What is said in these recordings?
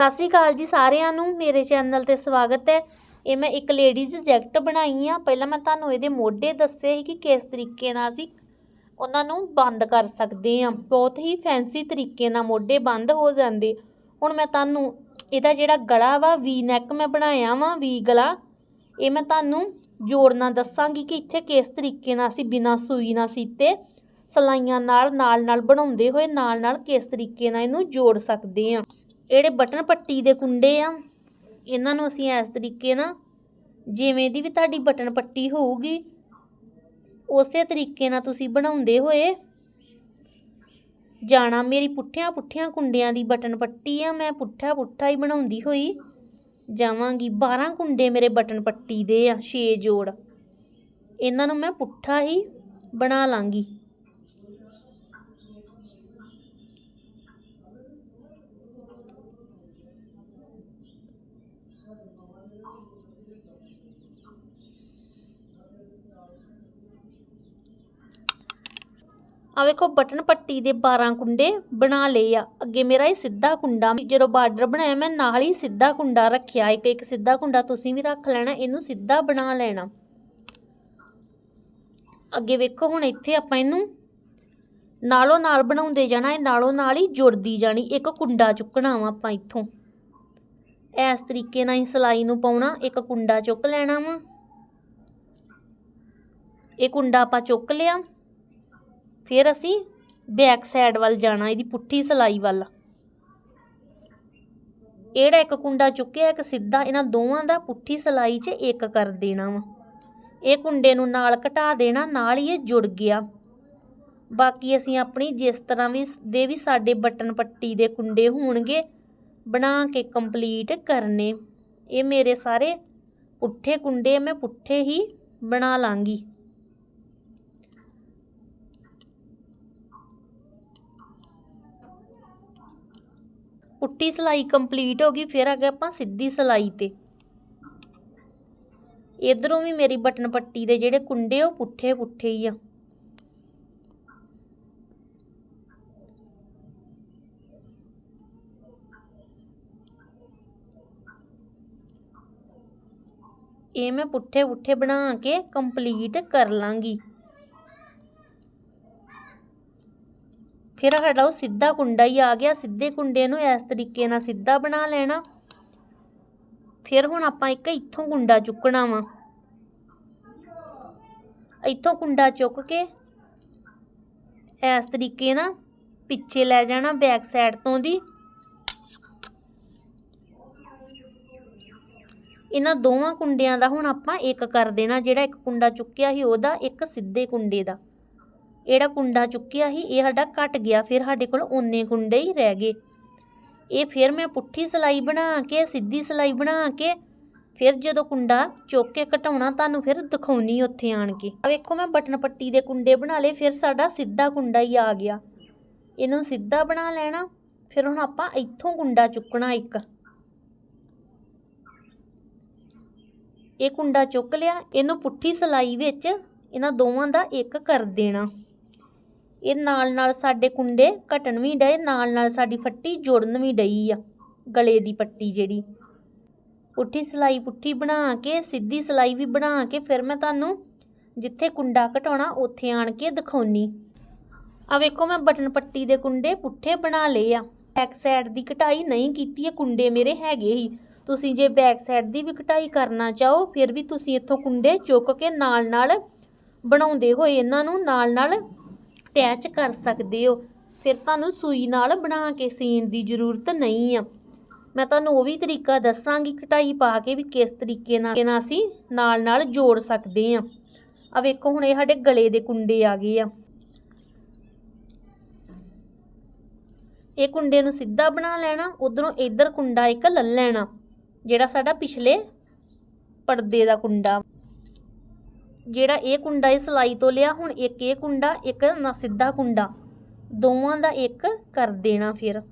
ਸਤਿ ਸ਼੍ਰੀ ਅਕਾਲ ਜੀ ਸਾਰਿਆਂ ਨੂੰ, ਮੇਰੇ ਚੈਨਲ ਤੇ ਸਵਾਗਤ ਹੈ। ਇਹ ਮੈਂ ਇੱਕ ਲੇਡੀਜ਼ ਜੈਕਟ ਬਣਾਈ ਆ। ਪਹਿਲਾਂ ਮੈਂ ਤੁਹਾਨੂੰ ਇਹਦੇ ਮੋਢੇ ਦੱਸੇ ਸੀ ਕਿ ਕਿਸ ਤਰੀਕੇ ਨਾਲ ਅਸੀਂ ਉਹਨਾਂ ਨੂੰ ਬੰਦ ਕਰ ਸਕਦੇ ਆ ਬਹੁਤ ਹੀ ਫੈਂਸੀ ਤਰੀਕੇ ਨਾਲ ਮੋਢੇ ਬੰਦ ਹੋ ਜਾਂਦੇ। ਹੁਣ ਮੈਂ ਤੁਹਾਨੂੰ ਇਹਦਾ ਜਿਹੜਾ ਗਲਾ ਵਾ ਵੀ ਨੈਕ ਮੈਂ ਬਣਾਇਆ ਵਾ ਵੀ ਗਲਾ ਇਹ ਮੈਂ ਤੁਹਾਨੂੰ ਜੋੜਨਾ ਦੱਸਾਂਗੀ ਕਿ ਇੱਥੇ ਕਿਸ ਤਰੀਕੇ ਨਾਲ ਅਸੀਂ ਬਿਨਾਂ ਸੂਈ ਨਾਲ ਸੀਤੇ ਸਲਾਈਆਂ ਨਾਲ ਨਾਲ ਨਾਲ ਬਣਾਉਂਦੇ ਹੋਏ ਨਾਲ ਨਾਲ ਕਿਸ ਤਰੀਕੇ ਨਾਲ ਇਹਨੂੰ ਜੋੜ ਸਕਦੇ ਆ ਜਿਹੜੇ ਬਟਨ ਪੱਟੀ ਦੇ ਕੁੰਡੇ ਆ, ਇਹਨਾਂ ਨੂੰ ਅਸੀਂ ਇਸ ਤਰੀਕੇ ਨਾਲ ਜਿਵੇਂ ਦੀ ਵੀ ਤੁਹਾਡੀ ਬਟਨ ਪੱਟੀ ਹੋਊਗੀ, ਉਸੇ ਤਰੀਕੇ ਨਾਲ ਤੁਸੀਂ ਬਣਾਉਂਦੇ ਹੋਏ ਜਾਣਾ। ਮੇਰੀ ਪੁੱਠਿਆਂ ਪੁੱਠਿਆਂ ਕੁੰਡਿਆਂ ਦੀ ਬਟਨ ਪੱਟੀ ਆ, ਮੈਂ ਪੁੱਠਾ ਪੁੱਠਾ ਹੀ ਬਣਾਉਂਦੀ ਹੋਈ ਜਾਵਾਂਗੀ। 12 ਕੁੰਡੇ ਮੇਰੇ ਬਟਨ ਪੱਟੀ ਦੇ ਆ 6 ਜੋੜ। ਇਹਨਾਂ ਨੂੰ ਮੈਂ ਪੁੱਠਾ ਹੀ ਬਣਾ ਲਾਂਗੀ। ਆ ਵੇਖੋ, ਬਟਨ ਪੱਟੀ ਦੇ 12 ਕੁੰਡੇ ਬਣਾ ਲਏ ਆ। ਅੱਗੇ ਮੇਰਾ ਇਹ ਸਿੱਧਾ ਕੁੰਡਾ, ਜਦੋਂ ਬਾਰਡਰ ਬਣਾਇਆ, ਮੈਂ ਨਾਲ ਹੀ ਸਿੱਧਾ ਕੁੰਡਾ ਰੱਖਿਆ। ਇੱਕ ਇੱਕ ਸਿੱਧਾ ਕੁੰਡਾ ਤੁਸੀਂ ਵੀ ਰੱਖ ਲੈਣਾ, ਇਹਨੂੰ ਸਿੱਧਾ ਬਣਾ ਲੈਣਾ। ਅੱਗੇ ਵੇਖੋ, ਹੁਣ ਇੱਥੇ ਆਪਾਂ ਇਹਨੂੰ ਨਾਲੋਂ ਨਾਲ ਬਣਾਉਂਦੇ ਜਾਣਾ, ਇਹ ਨਾਲੋਂ ਨਾਲ ਹੀ ਜੁੜਦੀ ਜਾਣੀ। ਇੱਕ ਕੁੰਡਾ ਚੁੱਕਣਾ ਵਾ ਆਪਾਂ ਇੱਥੋਂ। ਇਸ ਤਰੀਕੇ ਨਾਲ ਹੀ ਸਲਾਈ ਨੂੰ ਪਾਉਣਾ, ਇੱਕ ਕੁੰਡਾ ਚੁੱਕ ਲੈਣਾ ਵਾ। ਇਹ ਕੁੰਡਾ ਆਪਾਂ ਚੁੱਕ ਲਿਆ। ਫਿਰ ਅਸੀਂ ਬੈਕ ਸਾਈਡ ਵੱਲ ਜਾਣਾ, ਇਹਦੀ ਪੁੱਠੀ ਸਲਾਈ ਵੱਲ। ਇਹੜਾ ਇੱਕ ਕੁੰਡਾ ਚੁੱਕਿਆ, ਇੱਕ ਸਿੱਧਾ, ਇਹਨਾਂ ਦੋਵਾਂ ਦਾ ਪੁੱਠੀ ਸਲਾਈ 'ਚ ਇੱਕ ਕਰ ਦੇਣਾ ਵਾ। ਇਹ ਕੁੰਡੇ ਨੂੰ ਨਾਲ ਘਟਾ ਦੇਣਾ, ਨਾਲ ਹੀ ਇਹ ਜੁੜ ਗਿਆ। ਬਾਕੀ ਅਸੀਂ ਆਪਣੀ ਜਿਸ ਤਰ੍ਹਾਂ ਵੀ, ਦੇ ਵੀ ਸਾਡੇ ਬਟਨ ਪੱਟੀ ਦੇ ਕੁੰਡੇ ਹੋਣਗੇ ਬਣਾ ਕੇ ਕੰਪਲੀਟ ਕਰਨੇ। ਇਹ ਮੇਰੇ ਸਾਰੇ ਪੁੱਠੇ ਕੁੰਡੇ ਮੈਂ ਪੁੱਠੇ ਹੀ ਬਣਾ ਲਾਂਗੀ। ਪੁੱਟੀ ਸਲਾਈ ਕੰਪਲੀਟ ਹੋ ਗਈ, ਫਿਰ ਅੱਗੇ ਆਪਾਂ ਸਿੱਧੀ ਸਲਾਈ ਤੇ। ਇਧਰੋਂ ਵੀ ਮੇਰੀ ਬਟਨ ਪੱਟੀ ਦੇ ਜਿਹੜੇ ਕੁੰਡੇ, ਉਹ ਪੁੱਠੇ ਪੁੱਠੇ ਹੀ ਆ। ਇਹ ਮੈਂ ਪੁੱਠੇ ਪੁੱਠੇ ਬਣਾ ਕੇ ਕੰਪਲੀਟ ਕਰ ਲਾਂਗੀ। ਫਿਰ ਸਾਡਾ ਉਹ ਸਿੱਧਾ ਕੁੰਡਾ ਹੀ ਆ ਗਿਆ। ਸਿੱਧੇ ਕੁੰਡੇ ਨੂੰ ਇਸ ਤਰੀਕੇ ਨਾਲ ਸਿੱਧਾ ਬਣਾ ਲੈਣਾ। ਫਿਰ ਹੁਣ ਆਪਾਂ ਇੱਕ ਇੱਥੋਂ ਕੁੰਡਾ ਚੁੱਕਣਾ ਵਾ। ਇੱਥੋਂ ਕੁੰਡਾ ਚੁੱਕ ਕੇ ਇਸ ਤਰੀਕੇ ਨਾਲ ਪਿੱਛੇ ਲੈ ਜਾਣਾ ਬੈਕ ਸਾਈਡ ਤੋਂ ਦੀ। ਇਹਨਾਂ ਦੋਵਾਂ ਕੁੰਡਿਆਂ ਦਾ ਹੁਣ ਆਪਾਂ ਇੱਕ ਕਰ ਦੇਣਾ, ਜਿਹੜਾ ਇੱਕ ਕੁੰਡਾ ਚੁੱਕਿਆ ਸੀ ਉਹਦਾ, ਇੱਕ ਸਿੱਧੇ ਕੁੰਡੇ ਦਾ। ਜਿਹੜਾ ਕੁੰਡਾ ਚੁੱਕਿਆ ਸੀ, ਇਹ ਸਾਡਾ ਘਟ ਗਿਆ, ਫਿਰ ਸਾਡੇ ਕੋਲ ਓਨੇ ਕੁੰਡੇ ਹੀ ਰਹਿ ਗਏ। ਇਹ ਫਿਰ ਮੈਂ ਪੁੱਠੀ ਸਲਾਈ ਬਣਾ ਕੇ, ਸਿੱਧੀ ਸਲਾਈ ਬਣਾ ਕੇ, ਫਿਰ ਜਦੋਂ ਕੁੰਡਾ ਚੁੱਕ ਕੇ ਘਟਾਉਣਾ, ਤੁਹਾਨੂੰ ਫਿਰ ਦਿਖਾਉਣੀ ਉੱਥੇ ਆਣ ਕੇ। ਆ ਵੇਖੋ, ਮੈਂ ਬਟਨ ਪੱਟੀ ਦੇ ਕੁੰਡੇ ਬਣਾ ਲਏ, ਫਿਰ ਸਾਡਾ ਸਿੱਧਾ ਕੁੰਡਾ ਹੀ ਆ ਗਿਆ। ਇਹਨੂੰ ਸਿੱਧਾ ਬਣਾ ਲੈਣਾ, ਫਿਰ ਹੁਣ ਆਪਾਂ ਇੱਥੋਂ ਕੁੰਡਾ ਚੁੱਕਣਾ ਇੱਕ। ਇਹ ਕੁੰਡਾ ਚੁੱਕ ਲਿਆ, ਇਹਨੂੰ ਪੁੱਠੀ ਸਲਾਈ ਵਿੱਚ ਇਹਨਾਂ ਦੋਵਾਂ ਦਾ ਇੱਕ ਕਰ ਦੇਣਾ। ਇਹ ਨਾਲ ਨਾਲ ਸਾਡੇ ਕੁੰਡੇ ਘਟਣ ਵੀ ਡਏ ਨਾਲ ਨਾਲ ਸਾਡੀ ਫੱਟੀ ਜੁੜਨ ਵੀ ਡਈ ਆ, ਗਲੇ ਦੀ ਪੱਟੀ ਜਿਹੜੀ। ਪੁੱਠੀ ਸਲਾਈ ਪੁੱਠੀ ਬਣਾ ਕੇ, ਸਿੱਧੀ ਸਲਾਈ ਵੀ ਬਣਾ ਕੇ, ਫਿਰ ਮੈਂ ਤੁਹਾਨੂੰ ਜਿੱਥੇ ਕੁੰਡਾ ਘਟਾਉਣਾ, ਉੱਥੇ ਆਣ ਕੇ ਦਿਖਾਉਣੀ। ਆ ਵੇਖੋ ਮੈਂ ਬਟਨ ਪੱਟੀ ਦੇ ਕੁੰਡੇ ਪੁੱਠੇ ਬਣਾ ਲਏ ਆ। ਬੈਕ ਸਾਈਡ ਦੀ ਕਟਾਈ ਨਹੀਂ ਕੀਤੀ ਇਹ ਕੁੰਡੇ ਮੇਰੇ ਹੈਗੇ ਹੀ ਤੁਸੀਂ ਜੇ ਬੈਕ ਸਾਈਡ ਦੀ ਵੀ ਕਟਾਈ ਕਰਨਾ ਚਾਹੋ, ਫਿਰ ਵੀ ਤੁਸੀਂ ਇੱਥੋਂ ਕੁੰਡੇ ਚੁੱਕ ਕੇ ਨਾਲ ਨਾਲ ਬਣਾਉਂਦੇ ਹੋਏ ਇਹਨਾਂ ਨੂੰ ਨਾਲ ਨਾਲ ਅਟੈਚ ਕਰ ਸਕਦੇ ਹੋ। ਫਿਰ ਤੁਹਾਨੂੰ ਸੂਈ ਨਾਲ ਬਣਾ ਕੇ ਸੀਣ ਦੀ ਜ਼ਰੂਰਤ ਨਹੀਂ ਆ। ਮੈਂ ਤੁਹਾਨੂੰ ਉਹ ਵੀ ਤਰੀਕਾ ਦੱਸਾਂਗੀ, ਕਟਾਈ ਪਾ ਕੇ ਵੀ ਕਿਸ ਤਰੀਕੇ ਨਾਲ ਅਸੀਂ ਨਾਲ ਨਾਲ ਜੋੜ ਸਕਦੇ ਆ ਆ ਵੇਖੋ, ਹੁਣ ਇਹ ਸਾਡੇ ਗਲੇ ਦੇ ਕੁੰਡੇ ਆ ਗਏ ਆ। ਇਹ ਕੁੰਡੇ ਨੂੰ ਸਿੱਧਾ ਬਣਾ ਲੈਣਾ, ਉਧਰੋਂ ਇੱਧਰ ਕੁੰਡਾ ਇੱਕ ਲੈ ਲੈਣਾ। ਜਿਹੜਾ ਸਾਡਾ ਪਿਛਲੇ ਪਰਦੇ ਦਾ ਕੁੰਡਾ। ਜਿਹੜਾ ਇਹ ਕੁੰਡਾ ਇਹ ਸਲਾਈ ਤੋਂ ਲਿਆ, ਹੁਣ ਇੱਕ ਇਹ ਕੁੰਡਾ, ਇੱਕ ਨਾ ਸਿੱਧਾ ਕੁੰਡਾ। ਦੋਵਾਂ ਦਾ ਇੱਕ ਕਰ ਦੇਣਾ ਫਿਰ।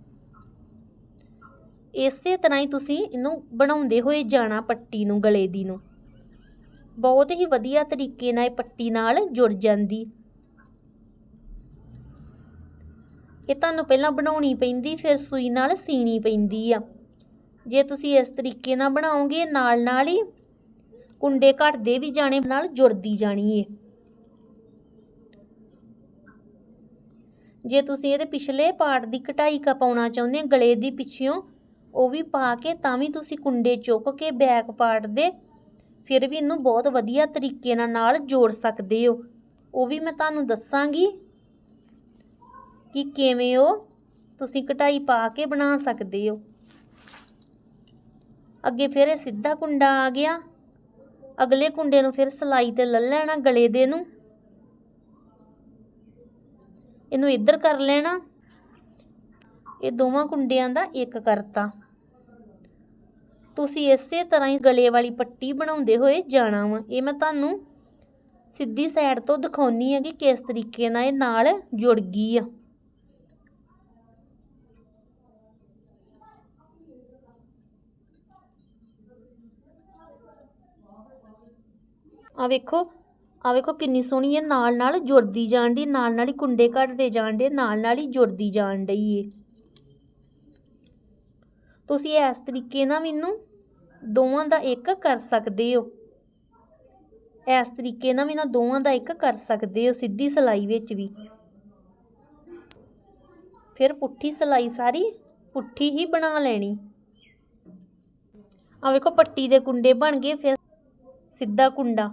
ਇਸੇ ਤਰ੍ਹਾਂ ਹੀ ਤੁਸੀਂ ਇਹਨੂੰ ਬਣਾਉਂਦੇ ਹੋਏ ਜਾਣਾ ਪੱਟੀ ਨੂੰ, ਗਲੇ ਦੀ ਨੂੰ। ਬਹੁਤ ਹੀ ਵਧੀਆ ਤਰੀਕੇ ਨਾਲ ਇਹ ਪੱਟੀ ਨਾਲ ਜੁੜ ਜਾਂਦੀ। ਇਹ ਤੁਹਾਨੂੰ ਪਹਿਲਾਂ ਬਣਾਉਣੀ ਪੈਂਦੀ, ਫਿਰ ਸੂਈ ਨਾਲ ਸੀਣੀ ਪੈਂਦੀ ਆ। ਜੇ ਤੁਸੀਂ ਇਸ ਤਰੀਕੇ ਨਾਲ ਬਣਾਓਗੇ ਨਾਲ ਨਾਲ ਹੀ ਕੁੰਡੇ ਘਟਦੇ ਵੀ ਜਾਣੇ, ਨਾਲ ਜੁੜਦੀ ਜਾਣੀ ਏ। ਜੇ ਤੁਸੀਂ ਇਹਦੇ ਪਿਛਲੇ ਪਾਰਟ ਦੀ ਕਢਾਈ ਕਾ ਪਾਉਣਾ ਚਾਹੁੰਦੇ ਹੋ, ਗਲੇ ਦੀ ਪਿੱਛਿਓਂ, ਉਹ ਵੀ ਪਾ ਕੇ ਤਾਂ ਵੀ ਤੁਸੀਂ ਕੁੰਡੇ ਚੁੱਕ ਕੇ ਬੈਕ ਪਾਰਟ ਦੇ ਫਿਰ ਵੀ ਇਹਨੂੰ ਬਹੁਤ ਵਧੀਆ ਤਰੀਕੇ ਨਾਲ ਨਾਲ ਜੋੜ ਸਕਦੇ ਹੋ। ਉਹ ਵੀ ਮੈਂ ਤੁਹਾਨੂੰ ਦੱਸਾਂਗੀ ਕਿ ਕਿਵੇਂ ਉਹ ਤੁਸੀਂ ਕਟਾਈ ਪਾ ਕੇ ਬਣਾ ਸਕਦੇ ਹੋ। ਅੱਗੇ ਫਿਰ ਇਹ ਸਿੱਧਾ ਕੁੰਡਾ ਆ ਗਿਆ। ਅਗਲੇ ਕੁੰਡੇ ਨੂੰ ਫਿਰ ਸਲਾਈ ਤੇ ਲੈ ਲੈਣਾ ਗਲੇ ਦੇ ਨੂੰ। ਇਹਨੂੰ ਇੱਧਰ ਕਰ ਲੈਣਾ। ਇਹ ਦੋਵਾਂ ਕੁੰਡਿਆਂ ਦਾ ਇੱਕ ਕਰਤਾ। ਤੁਸੀਂ ਇਸੇ ਤਰ੍ਹਾਂ ਹੀ ਗਲੇ ਵਾਲੀ ਪੱਟੀ ਬਣਾਉਂਦੇ ਹੋਏ ਜਾਣਾ ਵਾ। ਇਹ ਮੈਂ ਤੁਹਾਨੂੰ ਸਿੱਧੀ ਸਾਈਡ ਤੋਂ ਦਿਖਾਉਣੀ ਹੈ ਕਿ ਕਿਸ ਤਰੀਕੇ ਨਾਲ ਇਹ ਨਾਲ ਜੁੜ ਗਈ ਆ। ਆ ਵੇਖੋ ਆ ਵੇਖੋ ਕਿੰਨੀ ਸੋਹਣੀ ਹੈ, ਨਾਲ ਨਾਲ ਜੁੜਦੀ ਜਾਣ ਦੀ ਨਾਲ ਨਾਲ ਹੀ ਕੁੰਡੇ ਕੱਢਦੇ ਜਾਣ ਦੇ ਨਾਲ ਨਾਲ ਹੀ ਜੁੜਦੀ ਜਾਣ ਡਈ ਏ। ਤੁਸੀਂ ਇਸ ਤਰੀਕੇ ਨਾਲ ਮੈਨੂੰ ਦੋਵਾਂ ਦਾ ਇੱਕ ਕਰ ਸਕਦੇ ਹੋ। ਇਸ ਤਰੀਕੇ ਨਾਲ ਵੀ ਨਾ ਦੋਵਾਂ ਦਾ ਇੱਕ ਕਰ ਸਕਦੇ ਹੋ, ਸਿੱਧੀ ਸਲਾਈ ਵਿੱਚ ਵੀ। ਫਿਰ ਪੁੱਠੀ ਸਲਾਈ ਸਾਰੀ ਪੁੱਠੀ ਹੀ ਬਣਾ ਲੈਣੀ। ਆ ਵੇਖੋ, ਪੱਟੀ ਦੇ ਕੁੰਡੇ ਬਣ ਗਏ, ਫਿਰ ਸਿੱਧਾ ਕੁੰਡਾ।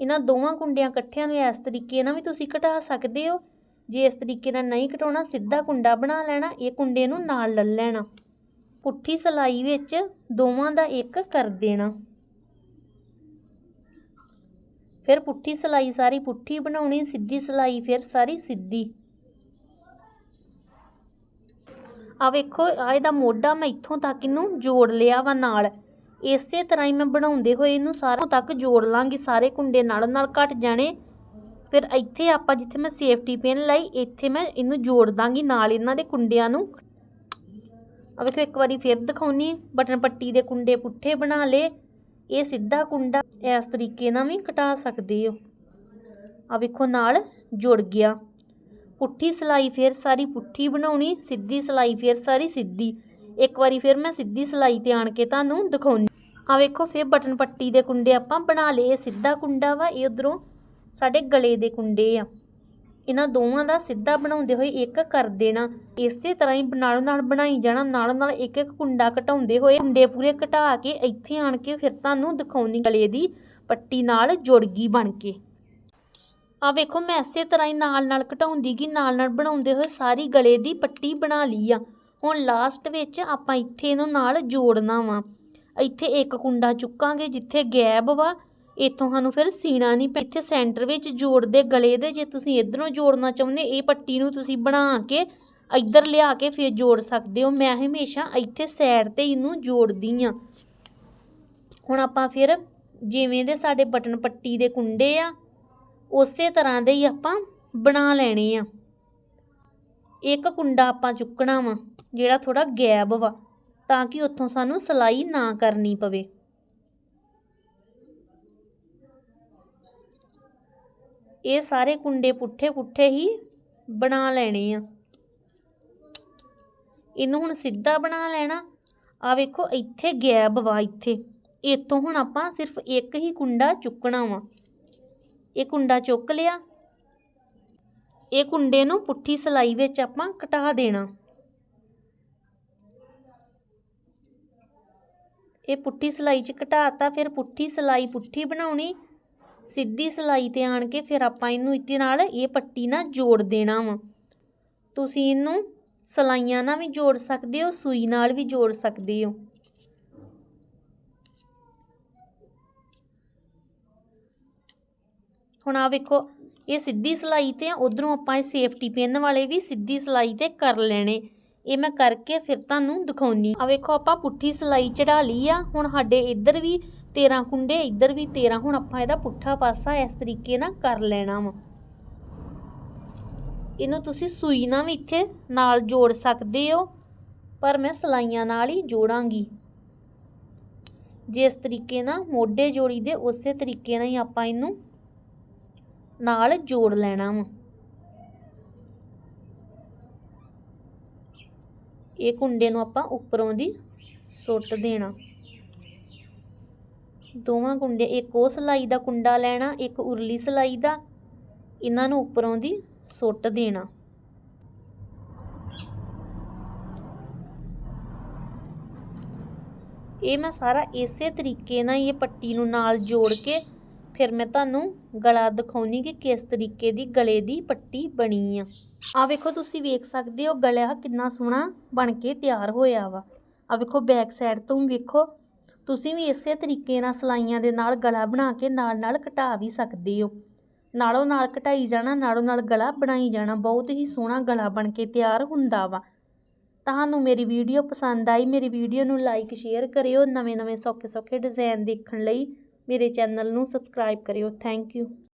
ਇਹਨਾਂ ਦੋਵਾਂ ਕੁੰਡਿਆਂ ਇਕੱਠਿਆਂ ਨੂੰ ਇਸ ਤਰੀਕੇ ਨਾਲ ਵੀ ਤੁਸੀਂ ਘਟਾ ਸਕਦੇ ਹੋ। ਜੇ ਇਸ ਤਰੀਕੇ ਨਾਲ ਨਹੀਂ ਘਟਾਉਣਾ, ਸਿੱਧਾ ਕੁੰਡਾ ਬਣਾ ਲੈਣਾ, ਇਹ ਕੁੰਡੇ ਨੂੰ ਨਾਲ ਲੈ ਲੈਣਾ। ਪੁੱਠੀ ਸਲਾਈ ਵਿੱਚ ਦੋਵਾਂ ਦਾ ਇੱਕ ਕਰ ਦੇਣਾ। ਫਿਰ ਪੁੱਠੀ ਸਲਾਈ ਸਾਰੀ ਪੁੱਠੀ ਬਣਾਉਣੀ, ਸਿੱਧੀ ਸਲਾਈ ਫਿਰ ਸਾਰੀ ਸਿੱਧੀ। ਆ ਵੇਖੋ ਆ ਇਹਦਾ ਮੋਢਾ ਮੈਂ ਇੱਥੋਂ ਤੱਕ ਇਹਨੂੰ ਜੋੜ ਲਿਆ ਵਾ ਨਾਲ। ਇਸੇ ਤਰ੍ਹਾਂ ਹੀ ਮੈਂ ਬਣਾਉਂਦੇ ਹੋਏ ਇਹਨੂੰ ਸਾਰਾ ਤੱਕ ਜੋੜ ਲਾਂਗੀ, ਸਾਰੇ ਕੁੰਡੇ ਨਾਲ ਨਾਲ ਘਟ ਜਾਣੇ। ਫਿਰ ਇੱਥੇ ਆਪਾਂ ਜਿੱਥੇ ਮੈਂ ਸੇਫਟੀ ਪਿਨ ਲਾਈ, ਇੱਥੇ ਮੈਂ ਇਹਨੂੰ ਜੋੜ ਦਾਂਗੀ ਨਾਲ ਇਹਨਾਂ ਦੇ ਕੁੰਡਿਆਂ ਨੂੰ। ਆ ਵੇਖੋ, ਇੱਕ ਵਾਰੀ ਫਿਰ ਦਿਖਾਉਣੀ ਬਟਨ ਪੱਟੀ ਦੇ ਕੁੰਡੇ ਪੁੱਠੇ ਬਣਾ ਲੇ ਇਹ ਸਿੱਧਾ ਕੁੰਡਾ ਇਸ ਤਰੀਕੇ ਨਾਲ ਵੀ ਕਟਾ ਸਕਦੇ ਹੋ। ਆ ਵੇਖੋ, ਨਾਲ ਜੁੜ ਗਿਆ। ਪੁੱਠੀ ਸਲਾਈ ਫਿਰ ਸਾਰੀ ਪੁੱਠੀ ਬਣਾਉਣੀ, ਸਿੱਧੀ ਸਲਾਈ ਫਿਰ ਸਾਰੀ ਸਿੱਧੀ। ਇੱਕ ਵਾਰੀ ਫਿਰ ਮੈਂ ਸਿੱਧੀ ਸਲਾਈ ਤੇ ਆਣ ਕੇ ਤੁਹਾਨੂੰ ਦਿਖਾਉਣੀ। ਆ ਵੇਖੋ, ਫਿਰ ਬਟਨ ਪੱਟੀ ਦੇ ਕੁੰਡੇ ਆਪਾਂ ਬਣਾ ਲਏ ਸਿੱਧਾ ਕੁੰਡਾ ਵਾ, ਇਹ ਉਧਰੋਂ ਸਾਡੇ ਗਲੇ ਦੇ ਕੁੰਡੇ ਆ। ਇਹਨਾਂ ਦੋਵਾਂ ਦਾ ਸਿੱਧਾ ਬਣਾਉਂਦੇ ਹੋਏ ਇੱਕ ਕਰ ਦੇਣਾ। ਇਸੇ ਤਰ੍ਹਾਂ ਹੀ ਨਾਲੋਂ ਨਾਲ ਬਣਾਈ ਜਾਣਾ, ਨਾਲੋਂ ਨਾਲ ਇੱਕ ਇੱਕ ਕੁੰਡਾ ਘਟਾਉਂਦੇ ਹੋਏ ਕੁੰਡੇ ਪੂਰੇ ਘਟਾ ਕੇ ਇੱਥੇ ਆਣ ਕੇ ਫਿਰ ਤੁਹਾਨੂੰ ਦਿਖਾਉਣੀ ਗਲੇ ਦੀ ਪੱਟੀ ਨਾਲ ਜੁੜ ਗਈ ਬਣ ਕੇ। ਆ ਵੇਖੋ, ਮੈਂ ਇਸੇ ਤਰ੍ਹਾਂ ਹੀ ਨਾਲ ਨਾਲ ਘਟਾਉਂਦੀ ਗਈ, ਨਾਲ ਨਾਲ ਬਣਾਉਂਦੇ ਹੋਏ ਸਾਰੀ ਗਲੇ ਦੀ ਪੱਟੀ ਬਣਾ ਲਈ ਆ। ਹੁਣ ਲਾਸਟ ਵਿੱਚ ਆਪਾਂ ਇੱਥੇ ਇਹਨੂੰ ਨਾਲ ਜੋੜਨਾ ਵਾ। ਇੱਥੇ ਇੱਕ ਕੁੰਡਾ ਚੁੱਕਾਂਗੇ ਜਿੱਥੇ ਗੈਬ ਵਾ। ਇੱਥੋਂ ਸਾਨੂੰ ਫਿਰ ਸੀਣਾ ਨਹੀਂ ਪੈ ਇੱਥੇ ਸੈਂਟਰ ਵਿੱਚ ਜੋੜਦੇ ਗਲੇ ਦੇ, ਜੇ ਤੁਸੀਂ ਇਧਰੋਂ ਜੋੜਨਾ ਚਾਹੁੰਦੇ, ਇਹ ਪੱਟੀ ਨੂੰ ਤੁਸੀਂ ਬਣਾ ਕੇ ਇੱਧਰ ਲਿਆ ਕੇ ਫਿਰ ਜੋੜ ਸਕਦੇ ਹੋ। ਮੈਂ ਹਮੇਸ਼ਾ ਇੱਥੇ ਸਾਈਡ ਤੇ ਇਹਨੂੰ ਜੋੜਦੀ ਆ ਹੁਣ ਆਪਾਂ ਫਿਰ ਜਿਵੇਂ ਦੇ ਸਾਡੇ ਬਟਨ ਪੱਟੀ ਦੇ ਕੁੰਡੇ ਆ, ਉਸੇ ਤਰ੍ਹਾਂ ਦੇ ਹੀ ਆਪਾਂ ਬਣਾ ਲੈਣੇ ਆ। ਇੱਕ ਕੁੰਡਾ ਆਪਾਂ ਚੁੱਕਣਾ ਵਾ, ਜਿਹੜਾ ਥੋੜਾ ਗੈਬ ਵਾ। ਤਾਂ ਕਿ ਉੱਥੋਂ ਸਾਨੂੰ ਸਲਾਈ ਨਾ ਕਰਨੀ ਪਵੇ। ਇਹ ਸਾਰੇ ਕੁੰਡੇ ਪੁੱਠੇ ਪੁੱਠੇ ਹੀ ਬਣਾ ਲੈਣੇ ਆ। ਇਹਨੂੰ ਹੁਣ ਸਿੱਧਾ ਬਣਾ ਲੈਣਾ। ਆ ਵੇਖੋ, ਇੱਥੇ ਗੈਬ ਵਾ ਇੱਥੇ। ਇੱਥੋਂ ਹੁਣ ਆਪਾਂ ਸਿਰਫ ਇੱਕ ਹੀ ਕੁੰਡਾ ਚੁੱਕਣਾ ਵਾ। ਇਹ ਕੁੰਡਾ ਚੁੱਕ ਲਿਆ। ਇਹ ਕੁੰਡੇ ਨੂੰ ਪੁੱਠੀ ਸਲਾਈ ਵਿੱਚ ਆਪਾਂ ਕਟਾ ਦੇਣਾ। ਇਹ ਪੁੱਠੀ ਸਲਾਈ 'ਚ ਘਟਾਤਾ, ਫਿਰ ਪੁੱਠੀ ਸਲਾਈ ਪੁੱਠੀ ਬਣਾਉਣੀ, ਸਿੱਧੀ ਸਲਾਈ ਤੇ ਆਣ ਕੇ ਫਿਰ ਆਪਾਂ ਇਹਨੂੰ ਇੱਥੇ ਨਾਲ ਇਹ ਪੱਟੀ ਨਾਲ ਜੋੜ ਦੇਣਾ ਵਾ। ਤੁਸੀਂ ਇਹਨੂੰ ਸਲਾਈਆਂ ਨਾਲ ਵੀ ਜੋੜ ਸਕਦੇ ਹੋ, ਸੂਈ ਨਾਲ ਵੀ ਜੋੜ ਸਕਦੇ ਹੋ। ਹੁਣ ਆ ਵੇਖੋ, ਇਹ ਸਿੱਧੀ ਸਲਾਈ ਤੇ ਆ, ਉਧਰੋਂ ਆਪਾਂ ਇਹ ਸੇਫਟੀ ਪਿੰਨ ਵਾਲੇ ਵੀ ਸਿੱਧੀ ਸਲਾਈ ਤੇ ਕਰ ਲੈਣੇ। ਇਹ ਮੈਂ ਕਰਕੇ ਫਿਰ ਤੁਹਾਨੂੰ ਦਿਖਾਉਣੀ ਆ। ਵੇਖੋ, ਆਪਾਂ ਪੁੱਠੀ ਸਲਾਈ ਚੜਾ ਲਈ ਆ। ਹੁਣ ਸਾਡੇ ਇੱਧਰ ਵੀ 13 ਕੁੰਡੇ, ਇੱਧਰ ਵੀ 13 ਹੁਣ ਆਪਾਂ ਇਹਦਾ ਪੁੱਠਾ ਪਾਸਾ ਇਸ ਤਰੀਕੇ ਨਾਲ ਕਰ ਲੈਣਾ ਵਾ। ਇਹਨੂੰ ਤੁਸੀਂ ਸੂਈ ਨਾਲ ਵੀ ਇੱਥੇ ਨਾਲ ਜੋੜ ਸਕਦੇ ਹੋ, ਪਰ ਮੈਂ ਸਲਾਈਆਂ ਨਾਲ ਹੀ ਜੋੜਾਂਗੀ। ਜਿਸ ਤਰੀਕੇ ਨਾਲ ਮੋਢੇ ਜੋੜੀ ਦੇ, ਉਸੇ ਤਰੀਕੇ ਨਾਲ ਹੀ ਆਪਾਂ ਇਹਨੂੰ ਨਾਲ ਜੋੜ ਲੈਣਾ ਵਾ। ਇਹ ਕੁੰਡੇ ਨੂੰ ਆਪਾਂ ਉੱਪਰੋਂ ਦੀ ਸੁੱਟ ਦੇਣਾ। ਦੋਵਾਂ ਕੁੰਡੇ, ਇੱਕ ਉਹ ਸਲਾਈ ਦਾ ਕੁੰਡਾ ਲੈਣਾ, ਇੱਕ ਉਰਲੀ ਸਲਾਈ ਦਾ। ਇਹਨਾਂ ਨੂੰ ਉੱਪਰੋਂ ਦੀ ਸੁੱਟ ਦੇਣਾ। ਇਹ ਮੈਂ ਸਾਰਾ ਇਸੇ ਤਰੀਕੇ ਨਾਲ ਇਹ ਪੱਟੀ ਨੂੰ ਨਾਲ ਜੋੜ ਕੇ ਫਿਰ ਮੈਂ ਤੁਹਾਨੂੰ ਗਲਾ ਦਿਖਾਉਣੀ ਕਿ ਕਿਸ ਤਰੀਕੇ ਦੀ ਗਲੇ ਦੀ ਪੱਟੀ ਬਣੀ ਆ। ਆ ਵੇਖੋ, ਤੁਸੀਂ ਵੇਖ ਸਕਦੇ ਹੋ ਗਲਾ ਕਿੰਨਾ ਸੋਹਣਾ ਬਣ ਕੇ ਤਿਆਰ ਹੋਇਆ ਵਾ। ਆ ਵੇਖੋ ਬੈਕ ਸਾਈਡ ਤੋਂ ਵੀ ਵੇਖੋ, ਤੁਸੀਂ ਵੀ ਇਸੇ ਤਰੀਕੇ ਨਾਲ ਸਲਾਈਆਂ ਦੇ ਨਾਲ ਗਲਾ ਬਣਾ ਕੇ ਨਾਲ ਨਾਲ ਘਟਾ ਵੀ ਸਕਦੇ ਹੋ। ਨਾਲੋਂ ਨਾਲ ਘਟਾਈ ਜਾਣਾ, ਨਾਲੋਂ ਨਾਲ ਗਲਾ ਬਣਾਈ ਜਾਣਾ, ਬਹੁਤ ਹੀ ਸੋਹਣਾ ਗਲਾ ਬਣ ਕੇ ਤਿਆਰ ਹੁੰਦਾ ਵਾ। ਤੁਹਾਨੂੰ ਮੇਰੀ ਵੀਡੀਓ ਪਸੰਦ ਆਈ, ਮੇਰੀ ਵੀਡੀਓ ਨੂੰ ਲਾਈਕ ਸ਼ੇਅਰ ਕਰਿਓ ਨਵੇਂ ਨਵੇਂ ਸੌਖੇ ਸੌਖੇ ਡਿਜ਼ਾਈਨ ਦੇਖਣ ਲਈ। ਮੇਰੇ ਚੈਨਲ ਨੂੰ ਸਬਸਕ੍ਰਾਈਬ ਕਰਿਓ। Thank you.